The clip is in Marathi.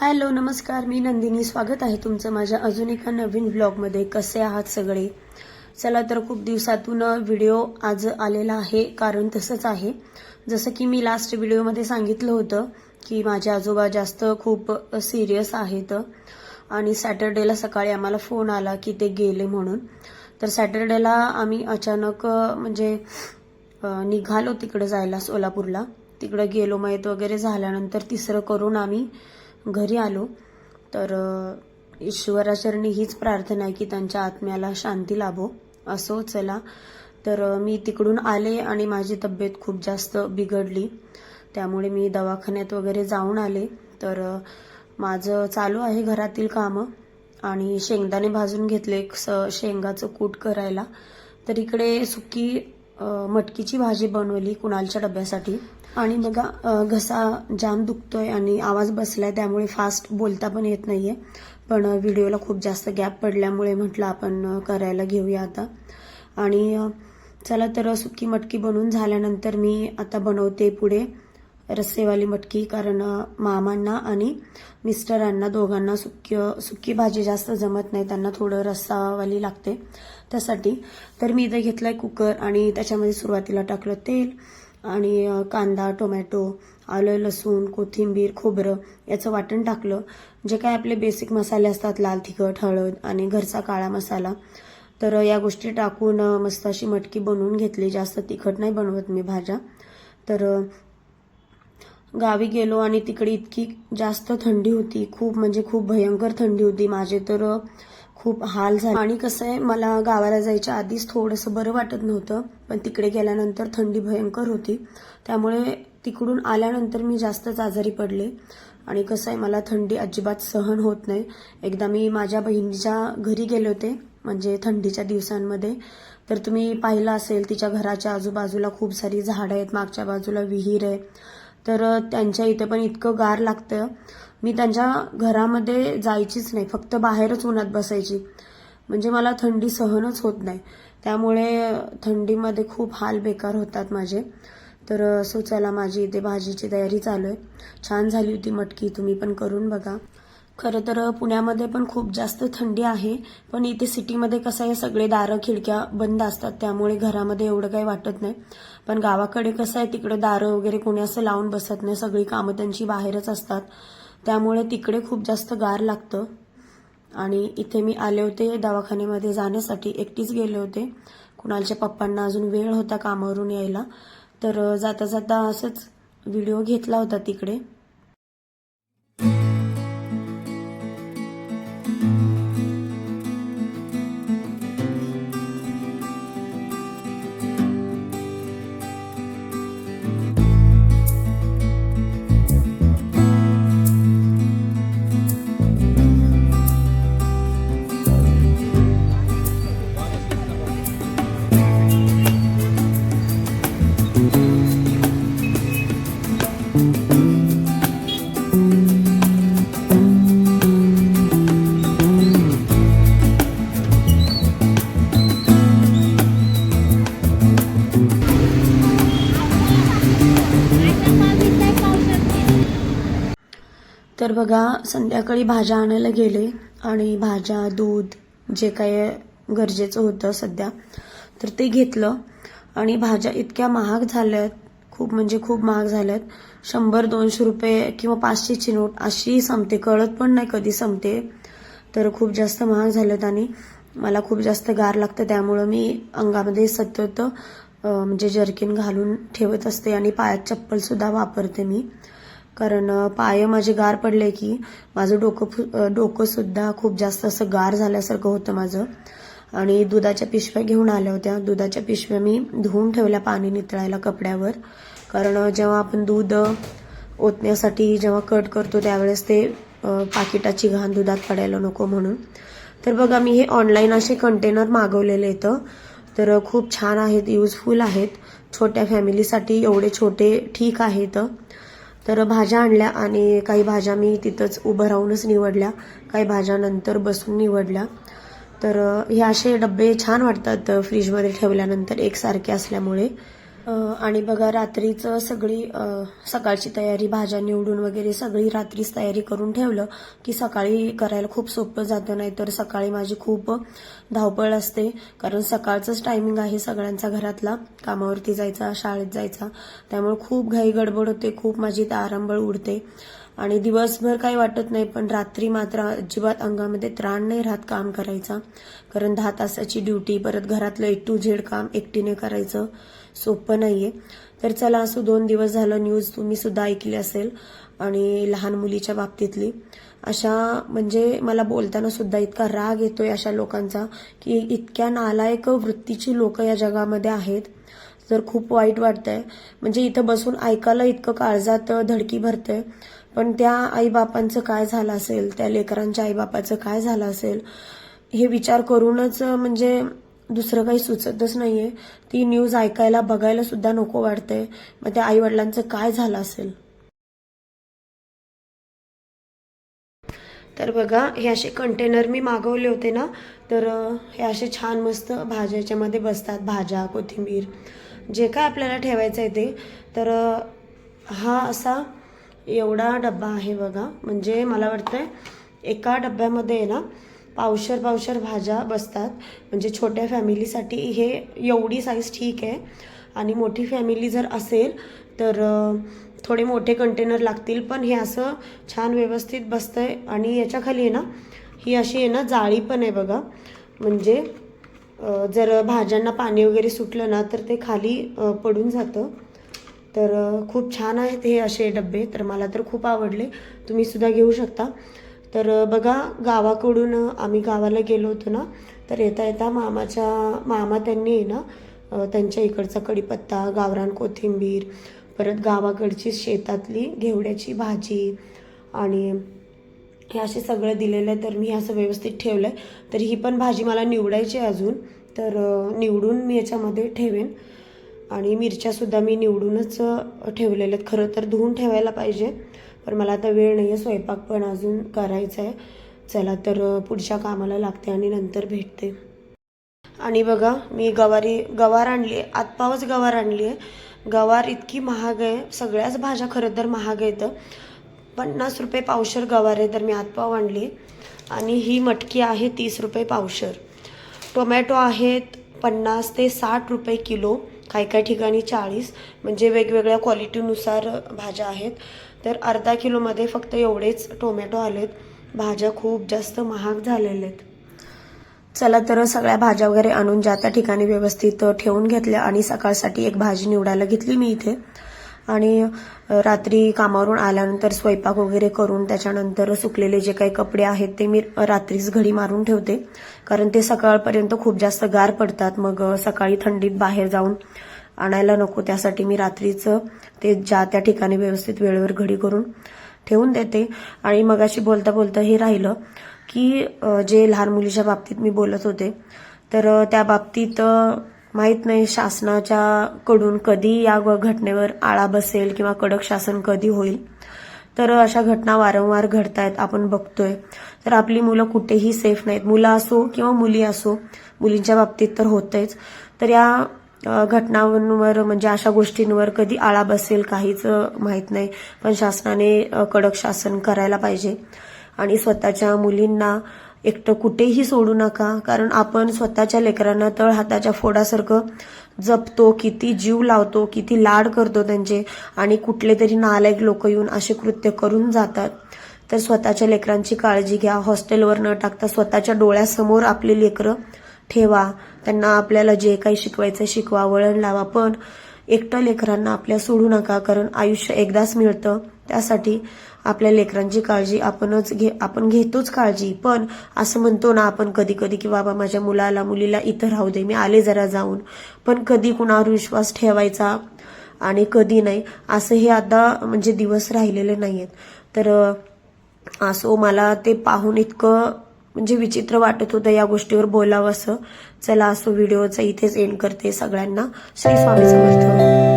हॅलो नमस्कार. मी नंदिनी. स्वागत आहे तुमचं माझ्या अजून एका नवीन ब्लॉगमध्ये कसे आहात सगळे? चला तर खूप दिवसातून व्हिडिओ आज आलेला आहे. कारण तसंच आहे. जसं की मी लास्ट व्हिडिओमध्ये सांगितलं होतं की माझे आजोबा जास्त खूप सिरियस आहेत. आणि सॅटर्डेला सकाळी आम्हाला फोन आला की ते गेले म्हणून. तर सॅटर्डेला आम्ही अचानक म्हणजे निघालो तिकडे जायला सोलापूरला. तिकडे गेलो मयत वगैरे झाल्यानंतर तिसरं करून आम्ही घरी आलो तर ईश्वराचरणी हीच प्रार्थना आहे की त्यांच्या आत्म्याला शांती लाभो. असो चला. तर मी तिकडून आले आणि माझी तब्येत खूप जास्त बिघडली. त्यामुळे मी दवाखान्यात वगैरे जाऊन आले. तर माझं चालू आहे घरातील कामं आणि शेंगदाणे भाजून घेतले एक स- शेंगाचं कूट करायला. तर इकडे सुकी मटकीची भाजी बनवली कुणालच्या डब्यासाठी. आणि बघा घसा जाम दुखतोय आणि आवाज बसलाय त्यामुळे फास्ट बोलता पण येत नाहीये. पण व्हिडिओला खूप जास्त गॅप पडल्यामुळे म्हटलं आपण करायला घेऊया आता. आणि चला तर सुकी मटकी बनवून झाल्यानंतर मी आता बनवते पुढे. रस्सेवाली मटकी कारण मामांना आणि मिस्टरांना दोघांना सुक्य सुकी भाजी जास्त जमत नाही त्यांना थोडं रस्सावाली लागते. त्यासाठी तर मी इथं घेतलाय कुकर आणि त्याच्यामध्ये सुरुवातीला टाकलं तेल आणि कांदा टोमॅटो आलं लसूण कोथिंबीर खोबरं याचं वाटण टाकलं. जे काय आपले बेसिक मसाले असतात लाल तिखट हळद आणि घरचा काळा मसाला. तर या गोष्टी टाकून मस्त अशी मटकी बनवून घेतली. जास्त तिखट नाही बनवत मी भाज्या. तर गावी गेलो आणि तिकडे इतकी जास्त थंडी होती. खूप म्हणजे खूप भयंकर थंडी होती. माझे तर खूप हाल झाले. आणि कसं आहे मला गावाला जायच्या आधीच थोडंसं बरं वाटत नव्हतं. पण तिकडे गेल्यानंतर थंडी भयंकर होती. त्यामुळे तिकडून आल्यानंतर मी जास्तच आजारी पडले. आणि कसं आहे मला थंडी अजिबात सहन होत नाही. एकदा मी माझ्या बहिणीच्या घरी गेले होते म्हणजे थंडीच्या दिवसांमध्ये. तर तुम्ही पाहिलं असेल तिच्या घराच्या आजूबाजूला खूप सारी झाडं आहेत. मागच्या बाजूला विहीर आहे. तर त्यांच्या इथे पण इतकं गार लागतं. मी त्यांच्या घरामध्ये जायचीच नाही. फक्त बाहेरच उन्हात बसायची. म्हणजे मला थंडी सहनच होत नाही. त्यामुळे थंडीमध्ये खूप हाल बेकार होतात माझे. तर असं सो चला माझी इथे भाजीची तयारी चालू आहे. छान झाली होती मटकी. तुम्ही पण करून बघा. खरं तर पुण्यामध्ये पण खूप जास्त थंडी आहे पण इथे सिटीमध्ये कसं आहे सगळे दारं खिडक्या बंद असतात त्यामुळे घरामध्ये एवढं काही वाटत नाही. पण गावाकडे कसं आहे तिकडे दारं वगैरे कोणी असं लावून बसत नाही सगळी कामं त्यांची बाहेरच असतात. त्यामुळे तिकडे खूप जास्त गार लागतं. आणि इथे मी आले होते दवाखान्यामध्ये जाण्यासाठी एकटीच गेले होते. कुणालच्या पप्पांना अजून वेळ होता कामावरून यायला. तर जाता जाता असंच व्हिडिओ घेतला होता तिकडे. तर बघा संध्याकाळी भाज्या आणायला गेले आणि भाज्या दूध जे काय गरजेचं होतं सध्या तर ते घेतलं. आणि भाज्या इतक्या महाग झाल्यात खूप म्हणजे खूप महाग झाल्यात. शंभर दोनशे रुपये किंवा पाचशेची नोट अशी संपते. कळत पण नाही कधी संपते. तर खूप जास्त महाग झालेत आणि मला खूप जास्त गार लागतं. त्यामुळं मी अंगामध्ये सतत म्हणजे जर्किन घालून ठेवत असते आणि पायात चप्पलसुद्धा वापरते मी. कारण पाय माझे गार पडले की माझं डोकं फु- डोकं सुद्धा खूप जास्त असं गार झाल्यासारखं होतं माझं. आणि दुधाच्या पिशव्या घेऊन आल्या होत्या. दुधाच्या पिशव्या मी धुवून ठेवल्या पाणी नितळायला कपड्यावर. कारण जेव्हा आपण दूध ओतण्यासाठी जेव्हा कट करतो त्यावेळेस ते पाकिटाची घाण दुधात पडायला नको म्हणून. तर बघा मी हे ऑनलाईन असे कंटेनर मागवलेले आहेत तर खूप छान आहेत युजफुल आहेत. छोट्या फॅमिलीसाठी एवढे छोटे ठीक आहेत तर भाज्या आणल्या आणि काही भाज्या मी तिथंच उभं राहूनच निवडल्या. काही भाज्या नंतर बसून निवडल्या. तर हे असे डबे छान वाटतात फ्रीजमध्ये ठेवल्यानंतर एकसारखे असल्यामुळे. आणि बघा रात्रीचं सगळी सकाळची तयारी भाज्या निवडून वगैरे सगळी रात्रीच तयारी करून ठेवलं की सकाळी करायला खूप सोपं जातं. नाही तर सकाळी माझी खूप धावपळ असते. कारण सकाळचंच टायमिंग आहे सगळ्यांचा घरातला. कामावरती जायचा शाळेत जायचा. त्यामुळे खूप घाई गडबड होते. खूप माझी तारांबळ उडते. आणि दिवसभर काही वाटत नाही पण रात्री मात्र अजिबात अंगामध्ये त्राण नाही राहत काम करायचा. कारण दहा तासाची ड्युटी परत घरातलं ए टू झेड काम एकटीने करायचं सोपं नाहीये. तर चला असं दोन दिवस झालं न्यूज तुम्ही सुद्धा ऐकली असेल आणि लहान मुलीच्या बाबतीतली. अशा म्हणजे मला बोलताना सुद्धा इतका राग येतोय अशा लोकांचा की इतक्या नालायक वृत्तीची लोक या जगामध्ये आहेत. तर खूप वाईट वाटतंय म्हणजे इथं बसून ऐकायला इतकं काळजात धडकी भरतंय. पण त्या आईबापांचं काय झालं असेल त्या लेकरांच्या आईबापाचं काय झालं असेल हे विचार करूनच म्हणजे दुसरं काही सुचतच नाहीये. ती न्यूज ऐकायला बघायला सुद्धा नको वाटते. मग त्या आई वडिलांचं काय झालं असेल? तर बघा हे असे कंटेनर मी मागवले होते ना तर हे असे छान मस्त भाज्याच्यामध्ये बसतात भाज्या कोथिंबीर. जे काय आपल्याला ठेवायचं आहे ते. तर हा असा एवढा डब्बा आहे बघा. म्हणजे मला वाटतंय एका डब्यामध्ये आहे ना पावशर पावशर भाज्या बसतात. म्हणजे छोट्या फॅमिलीसाठी हे एवढी साईज ठीक आहे. आणि मोठी फॅमिली जर असेल तर थोडे मोठे कंटेनर लागतील. पण हे असं छान व्यवस्थित बसतंय. आणि याच्या खाली आहे ना ही अशी आहे ना जाळी पण आहे बघा. म्हणजे जर भाज्यांना पाणी वगैरे सुटलं ना तर ते खाली पडून जातं. तर खूप छान आहेत हे असे डबे तर मला तर खूप आवडले. तुम्ही सुद्धा घेऊ शकता. तर बघा गावाकडून आम्ही गावाला गेलो होतो ना तर येता येता मामाच्या मामा त्यांनी ना त्यांच्या इकडचा कढीपत्ता गावरान कोथिंबीर परत गावाकडची शेतातली घेवड्याची भाजी आणि हे असे सगळं दिलेलं आहे तर मी असं व्यवस्थित ठेवलं आहे तर ही पण भाजी मला निवडायची आहे अजून तर निवडून मी याच्यामध्ये ठेवेन. आणि मिरच्यासुद्धा मी निवडूनच ठेवलेल्या आहेत. खरं तर धुवून ठेवायला पाहिजे पण मला आता वेळ नाही आहे स्वयंपाक पण अजून करायचा आहे चला तर पुढच्या कामाला लागते आणि नंतर भेटते. आणि बघा मी गवारी गवार आणली आहे. आतपावच गवार आणली आहे. गवार इतकी महाग आहे. सगळ्याच भाज्या खरं तर महाग आहेत. पन्नास रुपये पावशर गवार आहे तर मी आतपाव आणली. आणि ही मटकी आहे तीस रुपये पावशर. टोमॅटो आहेत पन्नास ते साठ रुपये किलो. काही काही ठिकाणी चाळीस म्हणजे वेगवेगळ्या क्वालिटीनुसार भाज्या आहेत. तर अर्धा किलोमध्ये फक्त एवढेच टोमॅटो आलेत. भाज्या खूप जास्त महाग झालेल्या आहेत. चला तर सगळ्या भाज्या वगैरे आणून ज्या त्या ठिकाणी व्यवस्थित ठेवून घेतल्या आणि सकाळसाठी एक भाजी निवडायला घेतली मी इथे. आणि रात्री कामावरून आल्यानंतर स्वयंपाक वगैरे करून त्याच्यानंतर सुकलेले जे काही कपडे आहेत ते मी रात्रीच घडी मारून ठेवते. कारण ते सकाळपर्यंत खूप जास्त गार पडतात. मग सकाळी थंडीत बाहेर जाऊन आणायला नको. त्यासाठी मी रात्रीच ते ज्या त्या ठिकाणी व्यवस्थित वेळेवर घडी करून ठेवून देते. आणि मगाशी बोलता बोलता हे राहिलं की जे लहान मुलीच्या बाबतीत मी बोलत होते तर त्या बाबतीत माहीत नाही शासनाच्या कडून कधी या घटनेवर आळा बसेल किंवा कडक शासन कधी होईल. तर अशा घटना वारंवार घडतायत आपण बघतोय. तर आपली मुलं कुठेही सेफ नाहीत. मुलं असो किंवा मुली असो मुलींच्या बाबतीत तर होतंयच. तर या घटनांवर म्हणजे अशा गोष्टींवर कधी आळा बसेल काहीच माहीत नाही. पण शासनाने कडक शासन करायला पाहिजे. आणि स्वतःच्या मुलींना एकटं कुठेही सोडू नका कारण आपण स्वतःच्या लेकरांना तळ हाताच्या फोडासारखं जपतो किती जीव लावतो किती लाड करतो त्यांचे आणि कुठले तरी नालायक लोक येऊन असे कृत्य करून जातात. तर स्वतःच्या लेकरांची काळजी घ्या. हॉस्टेलवर न टाकता स्वतःच्या डोळ्यासमोर आपली लेकरं ठेवा. त्यांना आपल्याला जे काही शिकवायचं शिकवा वळण लावा. पण एकटं लेकरांना आपल्या सोडू नका कारण आयुष्य एकदाच मिळतं. त्यासाठी आपल्या लेकरांची काळजी आपणच घे आपण घेतोच काळजी. पण असं म्हणतो ना आपण कधी कधी की बाबा माझ्या मुलाला मुलीला इथं राहू दे मी आले जरा जाऊन. पण कधी कुणावर विश्वास ठेवायचा आणि कधी नाही असं हे आता म्हणजे दिवस राहिलेले नाहीयेत. तर असो मला ते पाहून इतकं म्हणजे विचित्र वाटत होतं या गोष्टीवर बोलावं असं. चला असो व्हिडिओचा इथेच एंड करते सगळ्यांना. श्री स्वामी समर्थ.